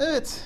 Evet,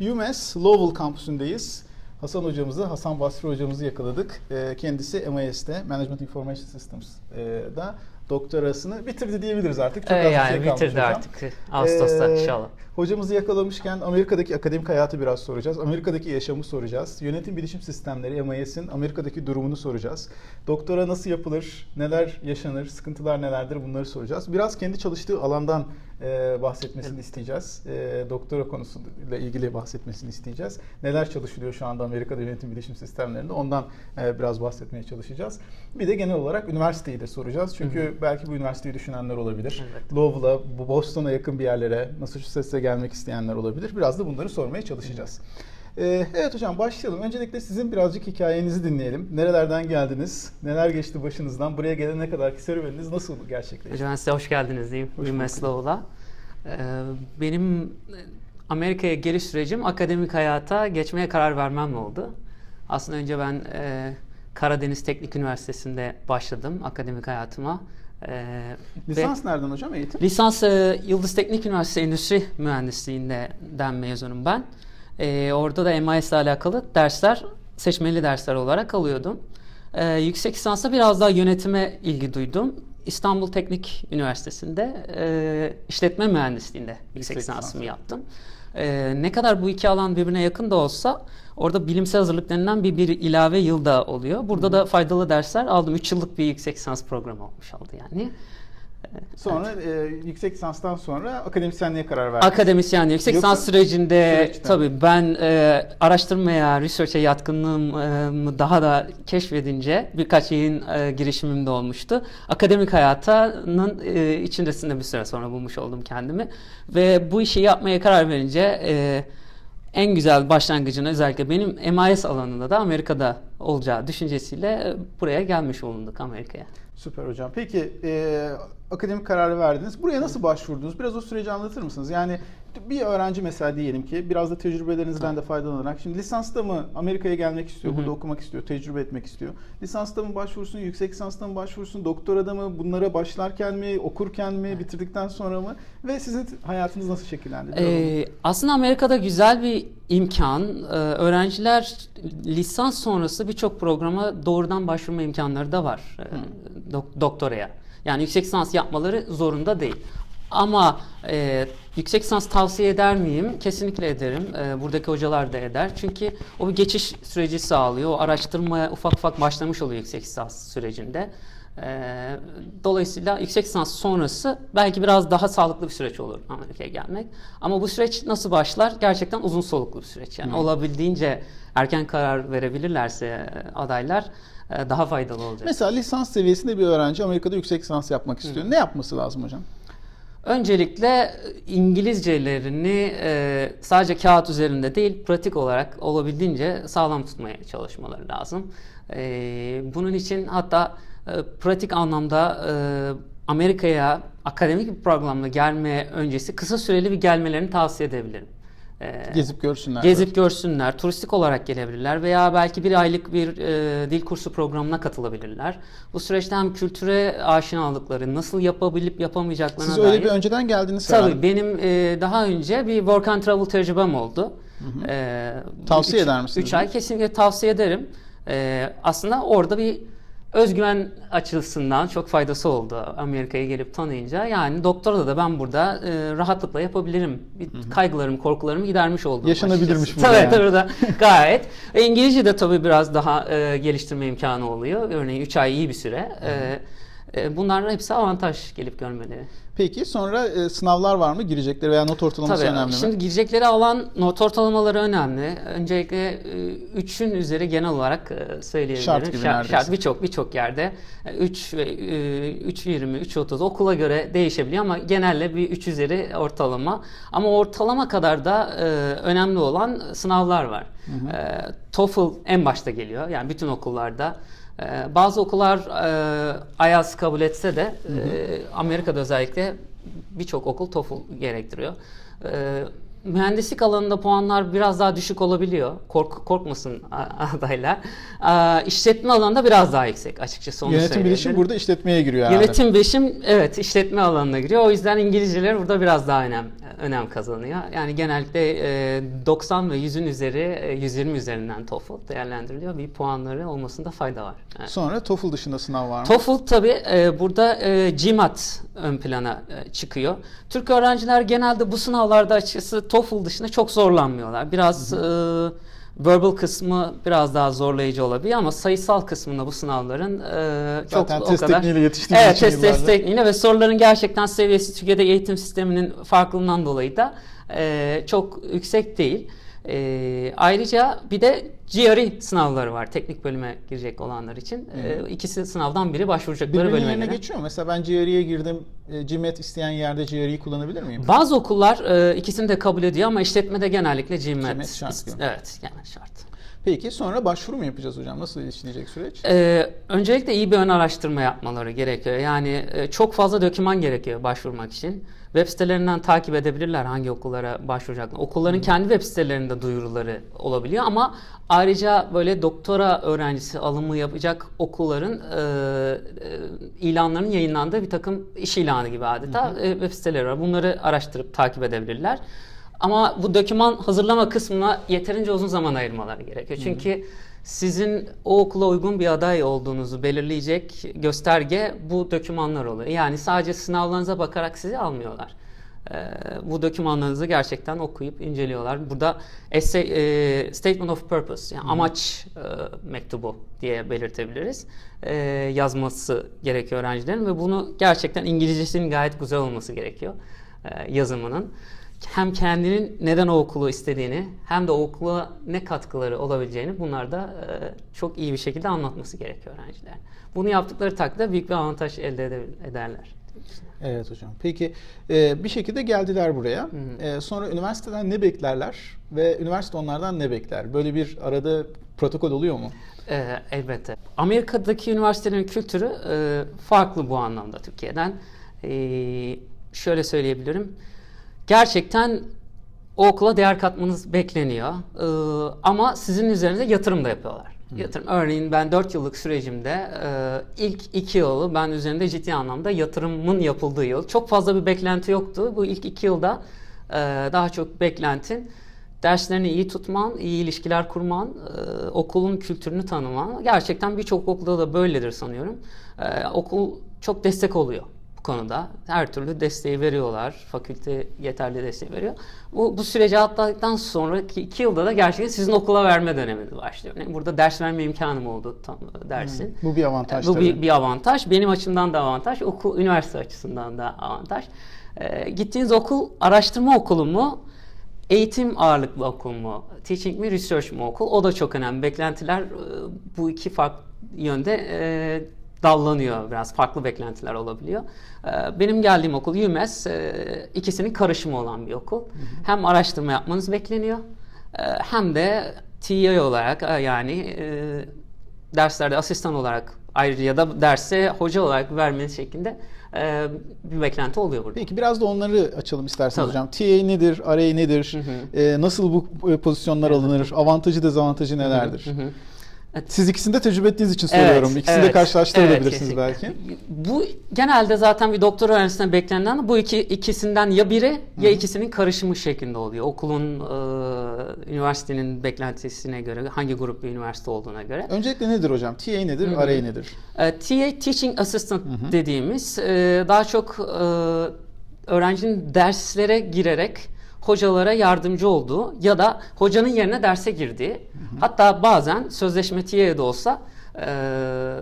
e, UMass Lowell kampüsündeyiz. Hasan hocamızı, Hasan Basri hocamızı yakaladık. E, kendisi MIS'te, Management Information Systems'da doktorasını bitirdi diyebiliriz artık. Çok ee, az yani şey bitirdi hocam. artık. Ağustos'ta ee, inşallah. Hocamızı yakalamışken Amerika'daki akademik hayatı biraz soracağız. Amerika'daki yaşamı soracağız. Yönetim bilişim sistemleri MIS'in Amerika'daki durumunu soracağız. Doktora nasıl yapılır, neler yaşanır, sıkıntılar nelerdir bunları soracağız. Biraz kendi çalıştığı alandan e, bahsetmesini evet. isteyeceğiz. E, doktora konusuyla ilgili bahsetmesini isteyeceğiz. Neler çalışılıyor şu anda Amerika'da yönetim bilişim sistemlerinde ondan e, biraz bahsetmeye çalışacağız. Bir de genel olarak üniversiteyi de soracağız. Çünkü belki bu üniversiteyi düşünenler olabilir. Evet. Lowell'a, Boston'a yakın bir yerlere, Massachusetts'e gelmek isteyenler olabilir. Biraz da bunları sormaya çalışacağız. Ee, evet hocam başlayalım. Öncelikle sizin birazcık hikayenizi dinleyelim. Nerelerden geldiniz? Neler geçti başınızdan? Buraya gelene kadarki serüveniniz nasıl gerçekleşti? Hocam size hoş geldiniz diyeyim. Ümmes Lowell'a. Ee, benim Amerika'ya geliş sürecim akademik hayata geçmeye karar vermemle oldu. Aslında önce ben e, Karadeniz Teknik Üniversitesi'nde başladım akademik hayatıma. Ee, lisans nereden hocam eğitim? Lisans e, Yıldız Teknik Üniversitesi Endüstri Mühendisliğinden mezunum ben. E, orada da MIS ile alakalı dersler, seçmeli dersler olarak alıyordum. E, yüksek lisansta biraz daha yönetime ilgi duydum. İstanbul Teknik Üniversitesi'nde e, işletme mühendisliğinde yüksek lisansımı yaptım. E, ne kadar bu iki alan birbirine yakın da olsa orada bilimsel hazırlık denilen bir, bir ilave yıl da oluyor. Burada Hı. da faydalı dersler aldım. 3 yıllık bir yüksek lisans programı olmuş oldu yani. Sonra e, yüksek lisanstan sonra akademisyenliğe karar verdiniz. Akademisyenliğe yüksek Yoksa, lisans sürecinde süreçten. tabii ben e, araştırmaya, research'e yatkınlığımı daha da keşfedince birkaç yayın e, girişimim de olmuştu. Akademik hayatının e, içindesinde bir süre sonra bulmuş oldum kendimi. Ve bu işi yapmaya karar verince e, en güzel başlangıcını özellikle benim MIS alanında da Amerika'da olacağı düşüncesiyle e, buraya gelmiş bulunduk Amerika'ya. Süper hocam. Peki e, akademik kararı verdiniz. Buraya nasıl başvurdunuz? Biraz o süreci anlatır mısınız? Yani bir öğrenci mesela diyelim ki biraz da tecrübelerinizden de faydalanarak şimdi lisansta mı Amerika'ya gelmek istiyor, burada okumak istiyor, tecrübe etmek istiyor. Lisansta mı başvursun, yüksek lisansta mı başvursun, doktorada mı, bunlara başlarken mi, okurken mi, bitirdikten sonra mı ve sizin hayatınız nasıl şekillendi? Ee, aslında Amerika'da güzel bir imkan. Ee, öğrenciler lisans sonrası birçok programa doğrudan başvurma imkanları da var. Ee, dok- doktoraya. Yani yüksek lisans yapmaları zorunda değil. Ama e, yüksek lisans tavsiye eder miyim? Kesinlikle ederim. E, buradaki hocalar da eder. Çünkü o bir geçiş süreci sağlıyor. O araştırmaya ufak ufak başlamış oluyor yüksek lisans sürecinde. E, dolayısıyla yüksek lisans sonrası belki biraz daha sağlıklı bir süreç olur Amerika'ya gelmek. Ama bu süreç nasıl başlar? Gerçekten uzun soluklu bir süreç. Yani hmm. olabildiğince erken karar verebilirlerse e, adaylar e, daha faydalı olacak. Mesela lisans seviyesinde bir öğrenci Amerika'da yüksek lisans yapmak istiyor. Hı. Ne yapması lazım hocam? Öncelikle İngilizcelerini e, sadece kağıt üzerinde değil, pratik olarak olabildiğince sağlam tutmaya çalışmaları lazım. E, bunun için hatta pratik anlamda e, Amerika'ya akademik bir programla gelme öncesi kısa süreli bir gelmelerini tavsiye edebilirim. Ee, gezip görsünler. Gezip böyle. görsünler, turistik olarak gelebilirler veya belki bir aylık bir e, dil kursu programına katılabilirler. Bu süreçte hem kültüre aşinalıkları, nasıl yapabilip yapamayacaklarına Siz dair... öyle bir önceden geldiniz Tabii herhalde. benim e, daha önce bir work and travel tecrübem oldu. Hı hı. E, tavsiye üç, eder misiniz? 3 ay kesinlikle tavsiye ederim. E, aslında orada bir özgüven açısından çok faydası oldu Amerika'ya gelip tanıyınca. Yani doktora da ben burada e, rahatlıkla yapabilirim. Bir. Kaygılarımı, korkularımı gidermiş oldum. Yaşanabilirmiş bu. Tabii yani. tabii da gayet. e, İngilizce de tabii biraz daha e, geliştirme imkanı oluyor. Örneğin 3 ay iyi bir süre. E, bunların hepsi avantaj gelip görmeleri. Peki sonra e, sınavlar var mı? Girecekleri veya not ortalaması Tabii, önemli mi? Şimdi girecekleri alan not ortalamaları önemli. Öncelikle 3'ün e, üzeri genel olarak e, söyleyebilirim. Şart gibi şart, şart birçok birçok yerde 3 ve 3.20, 3.30 okula göre değişebiliyor ama genelde bir 3 üzeri ortalama. Ama ortalama kadar da önemli olan sınavlar var. Hı hı. TOEFL en başta geliyor. Yani bütün okullarda ee, bazı okullar e, IELTS kabul etse de hı hı. E, Amerika'da özellikle birçok okul TOEFL gerektiriyor. E, mühendislik alanında puanlar biraz daha düşük olabiliyor. Kork, korkmasın adaylar. Ee, işletme alanında biraz daha yüksek açıkçası onu Yönetim bilişim burada işletmeye giriyor herhalde. Yönetim bilişim evet işletme alanına giriyor. O yüzden İngilizceler burada biraz daha önem önem kazanıyor. Yani genellikle e, 90 ve 100'ün üzeri e, 120 üzerinden TOEFL değerlendiriliyor. Bir puanları olmasında fayda var. Evet. Sonra TOEFL dışında sınav var mı? TOEFL tabii e, burada e, GMAT ön plana e, çıkıyor. Türk öğrenciler genelde bu sınavlarda açıkçası TOEFL dışında çok zorlanmıyorlar. Biraz hı e, verbal kısmı biraz daha zorlayıcı olabilir ama sayısal kısmında bu sınavların e, çok Zaten o test kadar. tekniğiyle yetiştiğimiz Evet, için test, test yıllardır. tekniğiyle ve soruların gerçekten seviyesi Türkiye'de eğitim sisteminin farklılığından dolayı da e, çok yüksek değil. E, ayrıca bir de GRE sınavları var teknik bölüme girecek olanlar için. E, ikisi sınavdan biri başvuracakları Birbirinin bölüme göre. geçiyor mu? Mesela ben GRE'ye girdim. e, GMAT isteyen yerde GRE'yi kullanabilir miyim? Bazı okullar e, ikisini de kabul ediyor ama işletmede genellikle GMAT. GMAT şart. Evet, yani şart. Peki sonra başvuru mu yapacağız hocam? Nasıl işleyecek süreç? Ee, öncelikle iyi bir ön araştırma yapmaları gerekiyor. Yani e, çok fazla doküman gerekiyor başvurmak için. Web sitelerinden takip edebilirler hangi okullara başvuracaklar. Okulların kendi web sitelerinde duyuruları olabiliyor ama ayrıca böyle doktora öğrencisi alımı yapacak okulların e, e, ilanlarının yayınlandığı bir takım iş ilanı gibi adeta e, web siteleri var. Bunları araştırıp takip edebilirler. Ama bu doküman hazırlama kısmına yeterince uzun zaman ayırmaları gerekiyor. Çünkü sizin o okula uygun bir aday olduğunuzu belirleyecek gösterge bu dokümanlar oluyor. Yani sadece sınavlarınıza bakarak sizi almıyorlar. Ee, bu dokümanlarınızı gerçekten okuyup inceliyorlar. Burada essay, e, statement of purpose yani amaç e, mektubu diye belirtebiliriz. E, yazması gerekiyor öğrencilerin ve bunu gerçekten İngilizcesinin gayet güzel olması gerekiyor e, yazımının hem kendinin neden o okulu istediğini hem de o okula ne katkıları olabileceğini bunlar da e, çok iyi bir şekilde anlatması gerekiyor öğrenciler. Bunu yaptıkları takdirde büyük bir avantaj elde ede- ederler. Evet hocam. Peki e, bir şekilde geldiler buraya. E, sonra üniversiteden ne beklerler ve üniversite onlardan ne bekler? Böyle bir arada protokol oluyor mu? Elbette. Amerika'daki üniversitelerin kültürü e, farklı bu anlamda Türkiye'den. Şöyle söyleyebilirim. Gerçekten o okula değer katmanız bekleniyor. Ee, ama sizin üzerinize yatırım da yapıyorlar. Yatırım. Örneğin ben 4 yıllık sürecimde e, ilk 2 yılı ben üzerinde ciddi anlamda yatırımın yapıldığı yıl. Çok fazla bir beklenti yoktu. Bu ilk 2 yılda e, daha çok beklentin derslerini iyi tutman, iyi ilişkiler kurman, e, okulun kültürünü tanıman. Gerçekten birçok okulda da böyledir sanıyorum. E, okul çok destek oluyor bu konuda. Her türlü desteği veriyorlar. Fakülte yeterli desteği veriyor. Bu, bu süreci atladıktan sonraki iki yılda da gerçekten sizin okula verme döneminiz başlıyor. Yani burada ders verme imkanım oldu tam dersin. Bu bir avantaj Bu tabii. bir, bir avantaj. Benim açımdan da avantaj. Okul, üniversite açısından da avantaj. Ee, gittiğiniz okul araştırma okulu mu? Eğitim ağırlıklı okul mu? Teaching mi, research mu okul? O da çok önemli. Beklentiler e, bu iki farklı yönde e, dallanıyor biraz. Farklı beklentiler olabiliyor. E, benim geldiğim okul UMass e, ikisinin karışımı olan bir okul. Hem araştırma yapmanız bekleniyor e, hem de TA olarak e, yani e, derslerde asistan olarak ayrıca ya da derse hoca olarak vermeniz şeklinde e, bir beklenti oluyor burada. Peki biraz da onları açalım isterseniz Tabii. hocam. TA nedir? RA nedir? E, nasıl bu pozisyonlar alınır? Avantajı dezavantajı nelerdir? Hı hı. Siz ikisini de tecrübe ettiğiniz için soruyorum. İkisini de evet, karşılaştırabilirsiniz evet, belki. Bu genelde zaten bir doktor öğrencisine beklenen bu iki ikisinden ya biri ya ikisinin karışımı şeklinde oluyor. Okulun, e, üniversitenin beklentisine göre, hangi grup bir üniversite olduğuna göre. Öncelikle nedir hocam? TA nedir? RA nedir? E, TA Teaching Assistant dediğimiz e, daha çok e, öğrencinin derslere girerek hocalara yardımcı olduğu ya da hocanın yerine derse girdiği hatta bazen sözleşme TA'de de olsa e,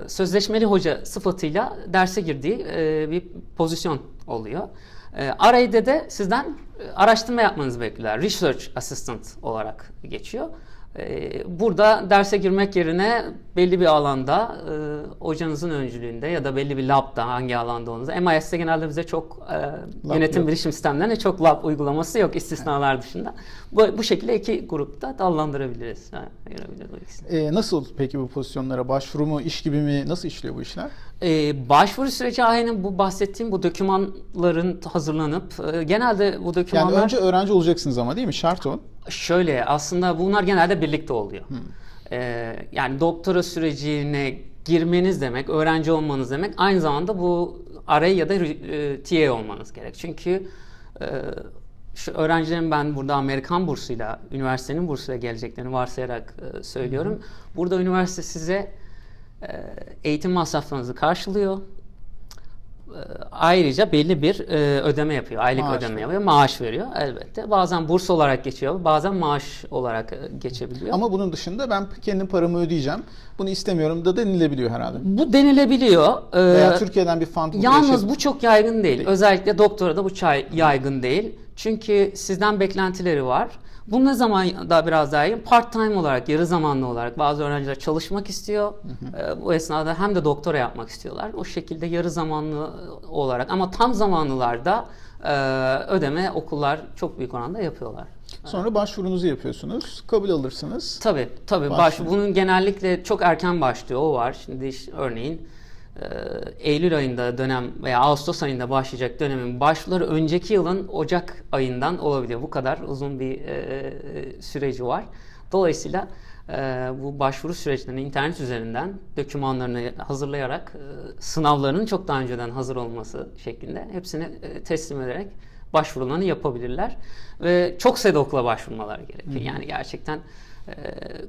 sözleşmeli hoca sıfatıyla derse girdiği e, bir pozisyon oluyor. E, RA'de de sizden e, araştırma yapmanızı bekliyorlar. Research Assistant olarak geçiyor. Ee, Burada derse girmek yerine belli bir alanda e, hocanızın öncülüğünde ya da belli bir labda hangi alanda olduğunuzu. MIS'te genelde bize çok e, yönetim yok. bilişim sistemlerinde çok lab uygulaması yok istisnalar dışında. Bu, bu şekilde iki grupta dallandırabiliriz. Ayırabiliriz. E, nasıl peki bu pozisyonlara başvuru mu, iş gibi mi? Nasıl işliyor bu işler? Ee, başvuru süreci aynen bu bahsettiğim bu dokümanların hazırlanıp e, genelde bu Yani dokümanlar önce öğrenci olacaksınız ama değil mi? Şart o. şöyle aslında bunlar genelde birlikte oluyor. Ee, yani doktora sürecine girmeniz demek, öğrenci olmanız demek aynı zamanda bu araya ya da e, TA olmanız gerek. Çünkü e, şu öğrencilerin ben burada Amerikan bursuyla, üniversitenin bursuyla geleceklerini varsayarak e, söylüyorum. Burada üniversite size e, eğitim masraflarınızı karşılıyor. E, Ayrıca belli bir e, ödeme yapıyor. Aylık Maaş ödeme yapıyor. Maaş veriyor elbette. Bazen burs olarak geçiyor. Bazen maaş olarak e, geçebiliyor. Ama bunun dışında ben kendim paramı ödeyeceğim. Bunu istemiyorum da denilebiliyor herhalde. bu denilebiliyor. Veya Türkiye'den bir fund Yalnız bu çok yaygın değil. Özellikle doktora da bu çay yaygın değil. Çünkü sizden beklentileri var. Bu ne zaman da biraz daha yaygın? Part time olarak, yarı zamanlı olarak bazı öğrenciler çalışmak istiyor. Ee, bu esnada hem de doktora yapmak istiyorlar. O şekilde yarı zamanlı olarak ama tam zamanlılarda e, ödeme okullar çok büyük oranda yapıyorlar. Sonra başvurunuzu yapıyorsunuz. Kabul alırsınız. Tabii tabii. Baş, bunun genellikle çok erken başlıyor. O var. Şimdi işte örneğin Eylül ayında dönem veya Ağustos ayında başlayacak dönemin başvuruları önceki yılın Ocak ayından olabiliyor. Bu kadar uzun bir e, süreci var. Dolayısıyla e, bu başvuru süreçlerini internet üzerinden dokümanlarını hazırlayarak e, sınavlarının çok daha önceden hazır olması şeklinde hepsini e, teslim ederek başvurularını yapabilirler. Ve çok sayıda okula başvurmalar gerekiyor. Yani gerçekten e,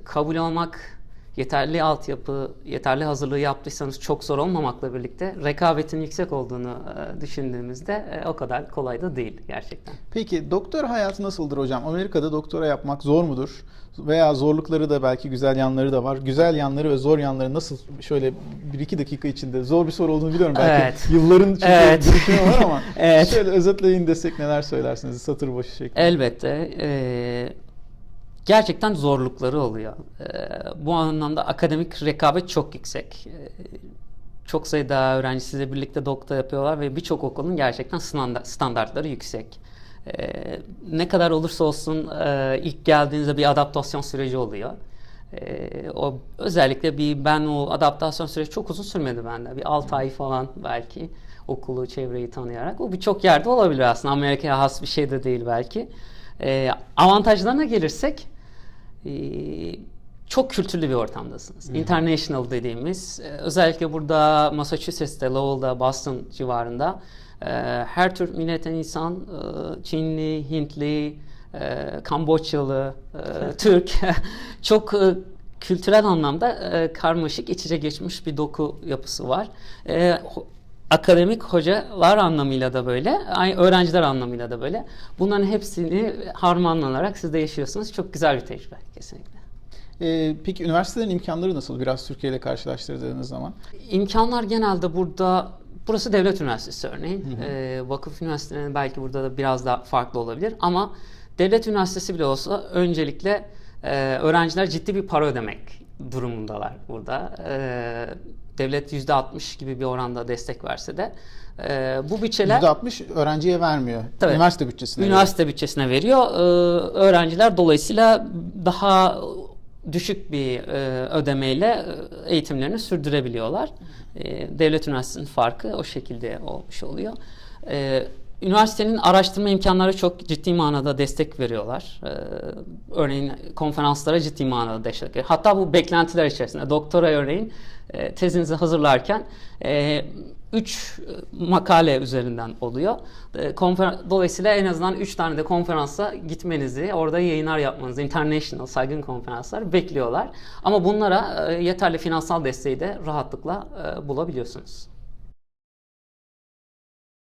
kabul olmak, yeterli altyapı, yeterli hazırlığı yaptıysanız çok zor olmamakla birlikte rekabetin yüksek olduğunu e, düşündüğümüzde e, o kadar kolay da değil gerçekten. Peki doktor hayatı nasıldır hocam? Amerika'da doktora yapmak zor mudur? Veya zorlukları da belki güzel yanları da var. Güzel yanları ve zor yanları nasıl şöyle bir iki dakika içinde zor bir soru olduğunu biliyorum belki. Evet. Yılların çünkü Evet. birikimi var ama Evet. şöyle özetleyin desek neler söylersiniz satır başı şeklinde. Elbette e, gerçekten zorlukları oluyor. E, bu anlamda akademik rekabet çok yüksek. E, çok sayıda öğrenci size birlikte doktora yapıyorlar ve birçok okulun gerçekten standa- standartları yüksek. E, ne kadar olursa olsun e, ilk geldiğinizde bir adaptasyon süreci oluyor. E, o özellikle bir ben o adaptasyon süreci çok uzun sürmedi bende. Bir 6 ay falan belki okulu, çevreyi tanıyarak. O birçok yerde olabilir aslında. Amerika'ya has bir şey de değil belki. E, avantajlarına gelirsek çok kültürlü bir ortamdasınız. International dediğimiz e, özellikle burada Massachusetts'te, Lowell'da, Boston civarında e, her tür milletten insan e, Çinli, Hintli, Kamboçyalı, Türk çok kültürel anlamda karmaşık iç içe geçmiş bir doku yapısı var. E, akademik hocalar anlamıyla da böyle, öğrenciler anlamıyla da böyle. Bunların hepsini harmanlanarak siz de yaşıyorsunuz. Çok güzel bir tecrübe kesinlikle. Ee, peki üniversitelerin imkanları nasıl? Biraz Türkiye ile karşılaştırdığınız zaman. İmkanlar genelde burada burası devlet üniversitesi örneğin. Ee, vakıf üniversitelerinin belki burada da biraz daha farklı olabilir ama devlet üniversitesi bile olsa öncelikle e, öğrenciler ciddi bir para ödemek durumundalar burada. Ee, devlet %60 gibi bir oranda destek verse de e, bu bütçeler %60 öğrenciye vermiyor. Tabii. Üniversite bütçesine. veriyor. Üniversite bütçesine veriyor. Ee, öğrenciler dolayısıyla daha düşük bir e, ödemeyle e, eğitimlerini sürdürebiliyorlar. E, devlet üniversitesinin farkı o şekilde olmuş oluyor. E, üniversitenin araştırma imkanları çok ciddi manada destek veriyorlar. E, örneğin konferanslara ciddi manada destek veriyor. Hatta bu beklentiler içerisinde doktora örneğin e, tezinizi hazırlarken e, 3 makale üzerinden oluyor. E, Dolayısıyla en azından 3 tane de konferansa gitmenizi, orada yayınlar yapmanızı, international saygın konferanslar bekliyorlar. Ama bunlara e, yeterli finansal desteği de rahatlıkla e, bulabiliyorsunuz.